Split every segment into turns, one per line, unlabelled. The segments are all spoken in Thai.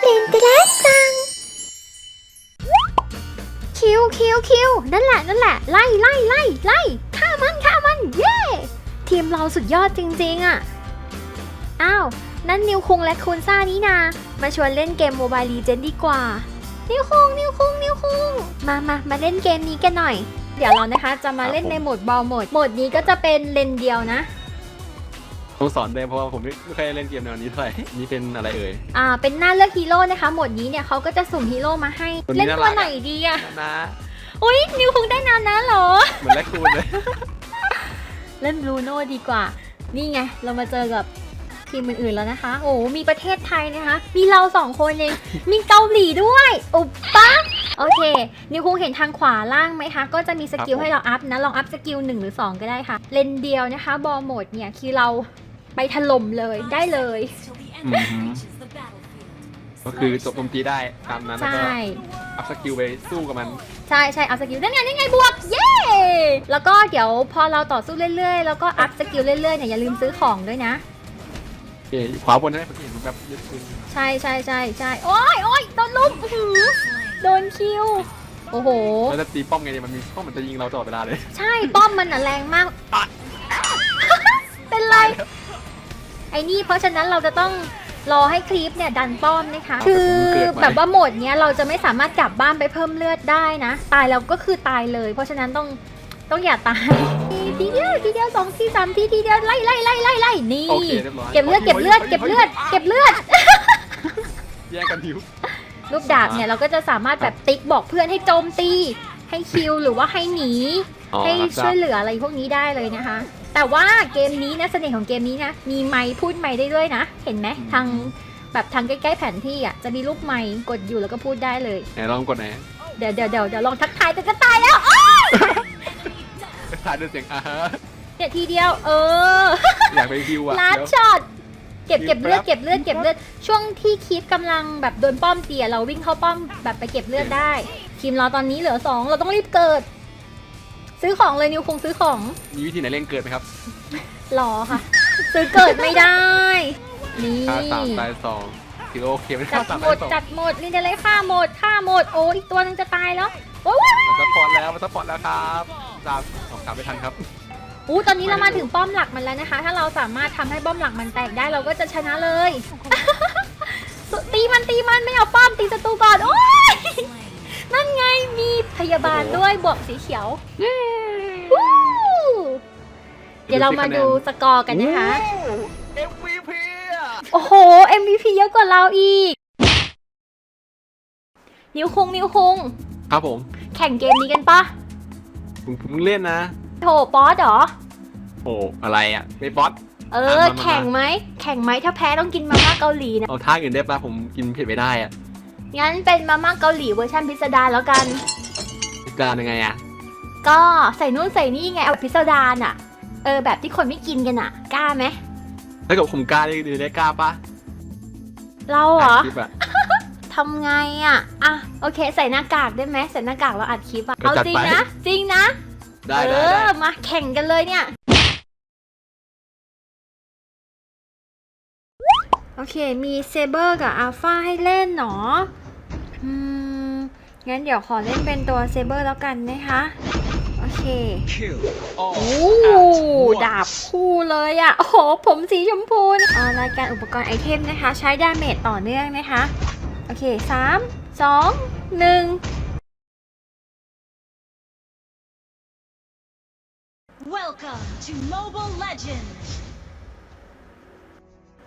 เล่นกระสัง คิวคิวคิวนั่นแหละนั่นแหละ ไล่ไล่ไล่ไล่ฆ่ามันฆ่ามัน เย้ ทีมเราสุดยอดจริง ๆอะอ้าว นั่นนิวคุงและคุณซ่านี่นา มาชวนเล่นเกมโมบายลีเจนดีกว่า นิวคุงนิวคุงนิวคุง มามามาเล่นเกมนี้กันหน่อย เดี๋ยวเรานะคะจะมาเล่นในโหมดบอลโหมด โหมดนี้ก็จะเป็นเลนเดียวนะ
ต้องสอนได้เพราะว่าผมไม่ไม่เคยเล่นเกมแนวนี้เท่าไหร่นี่เป็นอะไรเอ่ย
อ่า เป็นหน้าเลือกฮีโร่นะคะโหมดนี้เนี่ยเขาก็จะสุ่มฮีโร่มาให้
ตัวนี้
เล่น
น่า
ตัว
รักอะ
ไหนดีอะ
นะ
อุ้ยนิวคุงได้นานนะเหรอ
เหมือนแรคคูนเลย
เล่นบลูโน่ดีกว่า นี่ไง เรามาเจอกับทีมอื่นๆแล้วนะคะ โอ้ มีประเทศไทยนะคะ มีเราสองคนเอง มีเกาหลีด้วยอุปปะโอเค นิวคงเห็นทางขวาล่างไหมคะ ก็จะมีสกิล
ครับผม
ให้เราอัพนะ ลองอัพสกิล1หรือ 2 ก็ได้ค่ะ เลนเดียวนะคะ บอลโหมดเนี่ย คือเรา ไปถล่มเลยได้เลย
อืมฮึก็คือจบโจมตีได้ตามนั้นแล้ว
ใช่
ก็อัพสกิลไปสู้กับมัน
ใช่ใช่เอาสกิลนั่นไงนั่นไงบวก เย้ แล้วก็เดี๋ยวพอเราต่อสู้เรื่อยๆ แล้วก็อัพสกิลเรื่อยๆเนี่ยอย่าลืมซื้อของด้วยนะ
โอเคขวาบนนะเมื่อกี้เห็นแบบยึดปืน
ใช่ใช่ใช่ใช่โอ้ยโอ้ยโดนลุมอื้อหือโดนคิว โอ้โห
แล้วจะตีป้อมไงเนี่ยมันมีป้อมมันจะยิงเราตลอดเวลาเลย
ใช่ป้อมมันอะแรงมาก เป็นไร ไอ้นี่เพราะฉะนั้นเราจะต้องรอให้คลิปเนี่ยดันป้อมนะคะ คือแบบว่าโหมดเนี้ยเราจะไม่สามารถกลับบ้านไปเพิ่มเลือดได้นะ ตายแล้วก็คือตายเลย เพราะฉะนั้นต้องต้องอย่าตายทีเดียวทีเดียวสองทีสามทีทีเดียวไล่ไล่ไล่ไล่ไล่นี่
โอเคเรียบร้อย
เก็บเลือดเก็บเลือดเก็บเลือดเก็บเลือด
แย่งกันหิว
รูปดาบเนี่ยเราก็จะสามารถแบบติ๊กบอกเพื่อนให้โจมตีให้คิวหรือว่าให้หนี
อ๋อ
ให้
รับท
ช่
รา
วย
บ
เหลืออะไรพวกนี้ได้เลยนะคะ แต่ว่าเกมนี้นะเสน่ห์ของเกมนี้นะ มีไมค์พูดไมค์ได้ด้วยนะ เห็นไหมทางแบบทางใกล้ๆแผนที่อะจะมีลูกไมค์กดอยู่แล้วก็พูดได้เลย
ไหนลองกดไหน
เดี๋ยวเดี๋ยวเดี๋ยวเดี๋ยวลองทักทายแต่จะตายแล้วอ้าว
ถ่ายด้วยเสียงอ่าฮะ
เนี่ยทีเดียว เออ
อยากไปฮิวอะ
ลาด
เดี๋ยว
ช็อตเก็บ
ยิง
เก็บเลือด
แป๊บ
เก็บเลือดเก็บเลือดช่วงที่คีฟกำลังแบบโดนป้อมเตียเราวิ่งเข้าป้อมแบบไปเก็บเลือดได้ทีมเราตอนนี้เหลือสองเราต้องรีบเกิด ซื้อของเลยนิวคงซื้อของ
มีวิธีไหนเล่นเกิดไหมครับ
รอค่ะ ซื้อเกิดไม่ได้ นี่
ค่าสามตายสองถือโอเคไหมค
จั
รับ
ด
สาม
หม
ตาย
ด
สอง
จัดหมดนี่จะเลยฆ่าหมดฆ่าหมดโอ้อีกตัวหนึงจะตายแล้วโอ้ย
มันซัพพอร์ตแล้วมันซัพพอร์ตแล้วครับสามสองสามไม่ทันครับ
อู้ตอนนี้เรามาถึงป้อมหลักมันแล้วนะคะ ถ้าเราสามารถทำให้ป้อมหลักมันแตกได้เราก็จะชนะเลย ตีมันตีมันไม่เอาป้อมตีศัตรูก่อนโอ้ย นั่นไงมีพยาบาลด้วยบวกสีเขียววู้เดี๋ยวเรามาดูสกอร์กันนะคะ
โอ้ MVP อะ
โอ้โห MVP เยอะกว่าเราอีก นิวคุงนิวคุง
ครับผม
แข่งเกมนี้กันปะ
ผมผมเล่นนะ
โถบอสเหรอ
โอ้อะไรอะไม่บอส
เออ
มามามา
แข่งไหม แข่งไหมถ้าแพ้ต้องกินมาม่าเกาหลีนะ
เอาท่าอื่นได้ปะผมกินเผ็ดไม่ได้อะ
งั้นเป็นมาม่าเกาหลีเวอร์ชันพิสดารแล้วกัน
พิการยังไงอะ
ก็ใส่นู่นใส่นี่ไงเอาพิสดารอะ เออแบบที่คนไม่กินกันอะ กล้าไหม
ถ้าเกิดผมกล้าได้ดีได้กล้าปะ
เราเหรอ
ถ่ายคลิปอะ
ทำไงอะ อะ โอเค ใส่หน้ากากได้ไหมใส่หน้ากากเราอัดคลิปอะ
ก็
เอา
จัด
จริง
ไป
นะ จริงนะ
ได้
เอ
ได้ได้
อ มาแข่งกันเลยเนี่ย โอเค มีเซเบอร์กับอัลฟาให้เล่นเนาะอืม งั้นเดี๋ยวขอเล่นเป็นตัวเซเบอร์แล้วกันนะคะ โอเค โอ้ดาบคู่เลยอะ่ะ โอ้โห ผมสีชมพูอ่ารายการอุปกรณ์ไอเทมนะคะ ใช้ดาเมจต่อเนื่องนะคะ โอเคสามสองหนึ่ง
Welcome to Mobile Legends!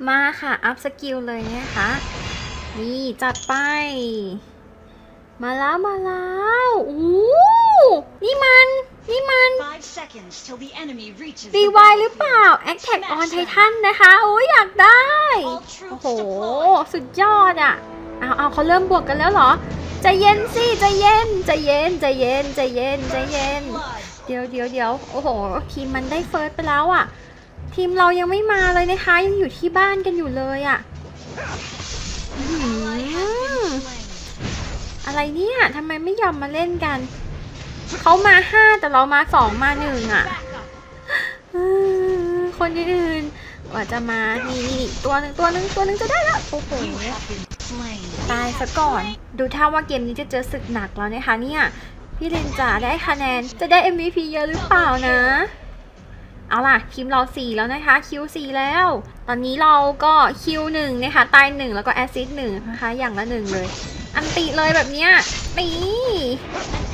มาค่ะ อัพสกิลเลยนะคะ นี่ จัดไป มาแล้วมาแล้วอู้นี่มัน นี่มัน
Five seconds till the enemy reaches
รี
the
วายหรือเปล่า
battlefield.
Attack on
Smash them.
Titan นะคะ โอ้ยอยากได้
All
โอ้
troops
โห
deployed.
สุดยอดอะ เอาเอาเขาเริ่มบวกกันแล้วเหรอ ใจเย็นสิ ใจเย็น ใจเย็น ใจเย็น ใจเย็น ใจเย็น
Blood.
เดี๋ยวเดี๋ยวเดี๋ยวโอ้โห ทีมมันได้เฟิร์สไปแล้วอะ่ะ ทีมเรายังไม่มาเลยนะคะ ยังอยู่ที่บ้านกันอยู่เลยอะ่ อะไรเนี่ยทำไมไม่ยอมมาเล่นกัน เขามาห้าแต่เรามาสองมาหนึ่งอะคนอื่นๆโอกว่าจะมานี่นี่ตัวหนึ่งตัวหนึ่งตัวหนึ่งจะได้แล้วโอ้โหตายซะก่อน ดูท่าว่าเกมนี้จะเจอศึกหนักแล้วนะคะเนี่ยพี่ลินจ๋าได้คะแนนจะได้ MVP เยอะหรือเปล่านะ เอาล่ะคิมเรา 4 แล้วนะคะคิว4แล้ว ตอนนี้เราก็คิว1นะคะตาย1แล้วก็แอซซิด1นะคะอย่างละ1เลย อันติเลยแบบเนี้ยนี่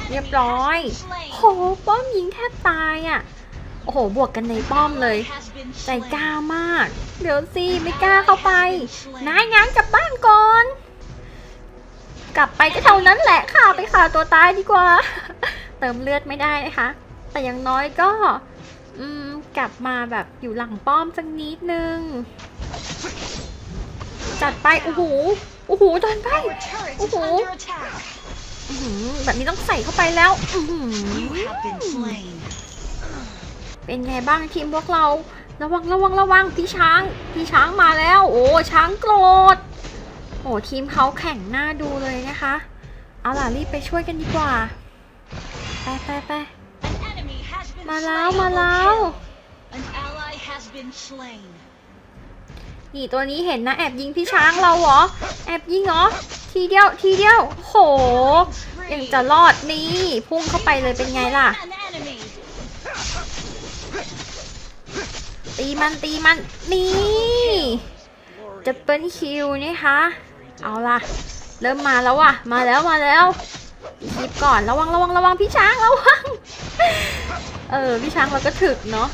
เรียบร้อยโหป้อมยิงแทบตายอะ โอ้โห บวกกันในป้อมเลยใจกล้ามาก เดี๋ยวสิไม่กล้าเข้าไป นายงานกลับบ้านก่อน กลับไปก็เท่านั้นแหละค่ะ ไปฆ่าตัวตายดีกว่า เติมเลือดไม่ได้นะคะ แต่อย่างน้อยก็ อืม กลับมาแบบอยู่หลังป้อมสักนิดนึง จัดไป โอ้โห อ้โหโดนไป
Our turret is
Ooh.
under attack.
อื้อหือแบบนี้ต้องใส่เข้าไปแล้วอื้อหื
You
อ
have been slain.
เป็นไงบ้างทีมพวกเรา ระวังระวังระวังพี่ช้างพี่ช้างมาแล้ว โอ้ช้างโกรธโอ้ทีมเขาแข่งหน้าดูเลยนะคะ เอาล่ะรีบไปช่วยกันดีกว่าไปไปไป
An enemy has been
มาแล้ว
slain.
มาแล้ว นี่ตัวนี้เห็นนะแอบยิงพี่ช้างเราเหรอ แอบยิงเหรอ ทีเดียวทีเดียว โห ยังจะรอดนี่ พุ่งเข้าไปเลยเป็นไงล่ะ ตีมันตีมัน นี่ จะเป็นคิวนี่คะ เอาล่ะ เริ่มมาแล้วว่ะ มาแล้วมาแล้วคลิปก่อนระวังระวังระวังพี่ช้างระวัง เออพี่ช้างเราก็ถึกเนาะ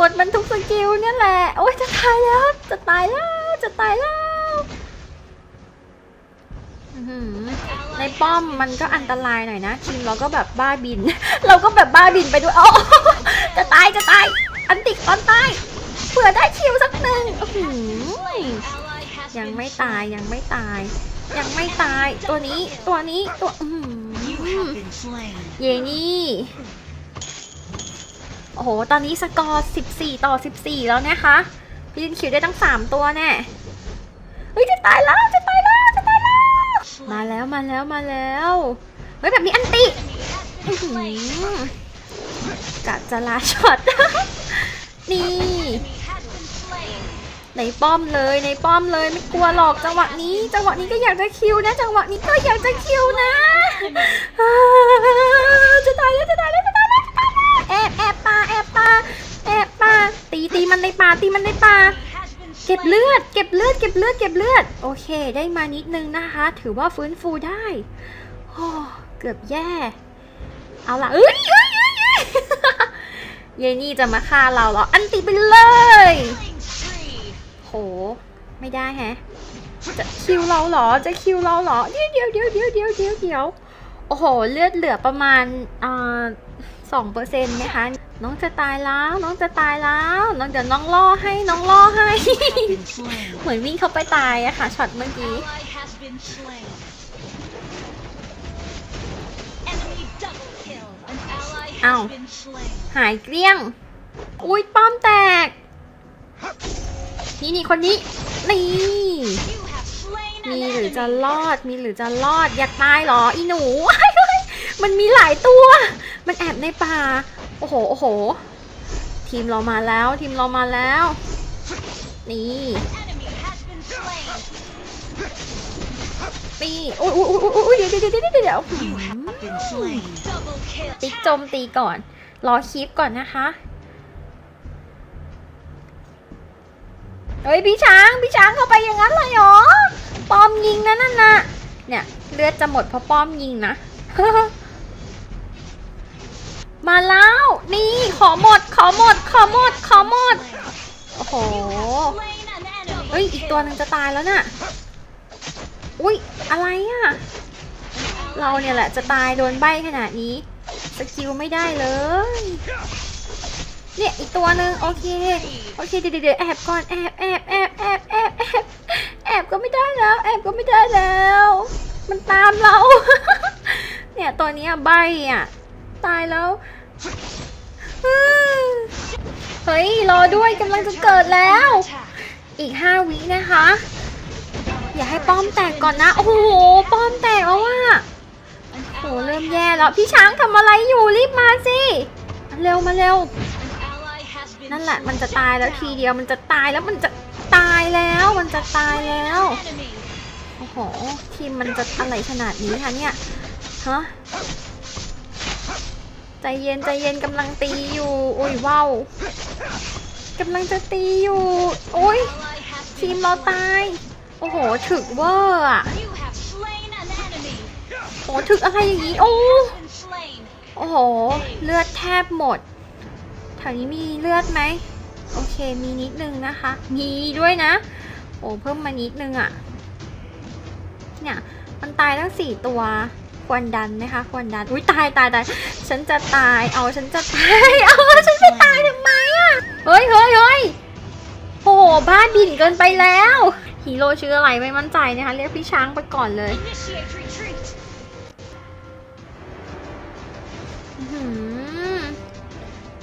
กดมันทุกสกิลเนี่ยแหละ โอ้ยจะตายแล้ว จะตายแล้ว จะตายแล้วในป้อมมันก็อันตรายหน่อยนะ ทีมเราก็แบบบ้าบิน เราก็แบบบ้าบินไปด้วยโอ๋อจะตายจะตาย อันติดตอนตายเผื่อได้คิวสักหนึ่งยังไม่ตายยังไม่ตาย ยังไม่ตายตัวนี้ตัวนี้ตัวอืออ
have been slain.
เยนี่ โอ้โห ตอนนี้สกอร์ 14 ต่อ 14 แล้วนะคะ พี่ินคิวได้ตั้ง 3 ตัวแน่ เฮ้ย จะตายแล้ว จะตายแล้ว จะตายแล้ว มาแล้ว มาแล้ว มาแล้ว เฮ้ย แบบนี้อันติกะจะลาช็อต นี่ ในป้อมเลย ในป้อมเลย ไม่กลัวหรอก จังหวะนี้ จังหวะนี้ก็อยากจะคิวนะ จังหวะนี้ก็อยากจะคิวนะ จะตายแล้ว จะตายแล้ว อบแอบปลาแอบปลาแอบปลาตีตีมันในป่าตีมันในป่าเก็บเลือด เก็บเลือด เก็บเลือด เก็บเลือด โอเค ได้มานิดนึงนะคะ ถือว่าฟื้นฟูได้โอ้เกือบแย่ เอาละเอ้ยเอ้ยเอ้ยเอ้ยเยนี่จะมาฆ่าเราเหรอ อันติไปเลย โห ไม่ได้แฮะ จะคิวเราเหรอ จะคิวเราเหรอ เดี๋ยวเดี๋ยวเดี๋ยวเดี๋ยวเดี๋ยวเดี๋ยวเดี๋ยวโอ้โห เลือดเหลือประมาณอ่า สองเปอร์เซ็นต์นะคะ น้องจะตายแล้ว น้องจะตายแล้ว น้องเดี๋ยวน้องล่อให้ น้องล่อให้
Have been slain.
เหมือนวิ่งเข้าไปตายอะค่ะช็อตเมื่อกี้
Ally has been slain. Enemy double kill. An ally has
Ow.
been slain.
หายเกลี้ยง อุ้ยป้อมแตก นี่นี่คนนี้ นี่
You have slain an
มีหรือจะ
enemy.
รอด มีหรือจะรอด อยากตายเหรอ อีหนู มันมีหลายตัว มันแอบในป่า โอ้โห โอ้โห ทีมเรามาแล้ว ทีมเรามาแล้ว นี่นี่อุ้ยอุ้ยอุ้ยอุ้ยเดี๋ยวเดี๋ยวเดี๋ยวเดี๋ยวติ๊กโจมตีก่อน รอคลิปก่อนนะคะ เฮ้ยพี่ช้าง พี่ช้างเข้าไปอย่างนั้นเลยเหรอ ป้อมยิงนะนั่นน่ะ เนี่ยเลือดจะหมดเพราะป้อมยิงนะ มาแล้ว นี่ขอหมด ขอหมด ขอหมด ขอหมด โอ้โห เฮ้ย อีกตัวหนึ่งจะตายแล้วน่ะ อุ้ย อะไรอะ เราเนี่ยแหละจะตายโดนใบขนาดนี้ สกิลไม่ได้เลย เนี่ย อีกตัวหนึ่งโอเค โอเค เดี๋ยวเดี๋ยวแอบก่อน แอบแอบแอบแอบแอบแอบแอบก็ไม่ได้แล้ว แอบก็ไม่ได้แล้ว มันตามเรา เนี่ย ตัวนี้ใบอะ ตายแล้ว เฮ้ย รอด้วยกำลังจะเกิดแล้ว อีก5วินะคะ อย่าให้ป้อมแตกก่อนนะ โอ้โห ป้อมแตกแล้วว่ะโห เริ่มแย่แล้ว พี่ช้างทำอะไรอยู่ รีบมาสิ เร็วมาเร็ว นั่นแหละ มันจะตายแล้วทีเดียว มันจะตายแล้ว มันจะตายแล้ว มันจะตายแล้ว โอ้โห ทีมมันจะอะไรขนาดนี้คะเนี่ย ฮะ ใจเย็นใจเย็นกำลังตีอยู่ โอ้ยว้าวกำลังจะตีอยู่ โอ้ยทีมเราตาย โอ้โหถึกเวอร์อะโอ้ถึกอะไรอย่างนี้ โอ้โอ้โห เลือดแทบหมดแถวนี้มีเลือดไหม โอเคมีนิดนึงนะคะ มีด้วยนะ โอ้เพิ่มมานิดนึงอะ่ะเนี่ย มันตายทั้งสี่ตัว ควรดันไหมคะ ควรดัน อุ้ยตายตายตายฉันจะตาย เอาฉันจะตาย เอาฉันจะตายทำไมอะ่ะ เฮ้ยเฮ้ยเฮ้ยโอ้โหบ้าบินเกินไปแล้ว ฮีโร่ชื่ออะไรไม่มั่นใจนะคะ เรียกพี่ช้างไปก่อนเลย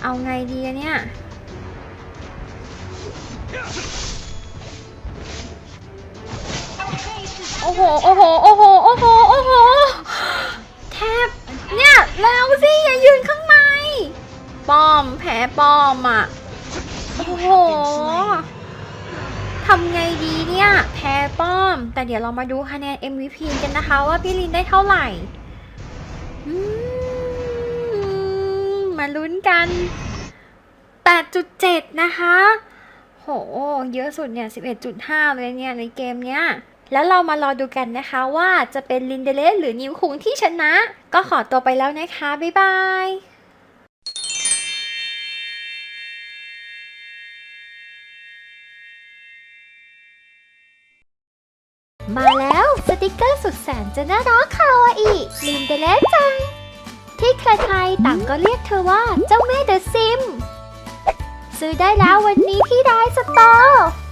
เอาไงดีเนี่ยโอ้โห โอ้โห โอ้โห โอ้โห โอ้โห แทบ เนี่ย แล้วสิอย่ายืนข้างในป้อมแพ้ป้อมอะ โอ้โหทำไงดีเนี่ย แพ้ป้อม แต่เดี๋ยวเรามาดูคะแนน MVP กันนะคะว่าพี่ลินได้เท่าไหร่มมาลุ้นกัน 8.7 นะคะ โห เยอะสุดเนี่ย 11.5 เลยเนี่ย ในเกมเนี้ย แล้วเรามารอดูกันนะคะว่าจะเป็นลินเดเลสหรือนิวคุงที่ชนะ ก็ขอตัวไปแล้วนะคะ บ๊ายบายมาแล้วสติกเกอร์สุดแสนจะน่ารักคาวาอิลินเดเลสจัง ที่ใครๆต่างก็เรียกเธอว่าเจ้าแม่เดอะซิม ซื้อได้แล้ววันนี้ที่ไดสตอร์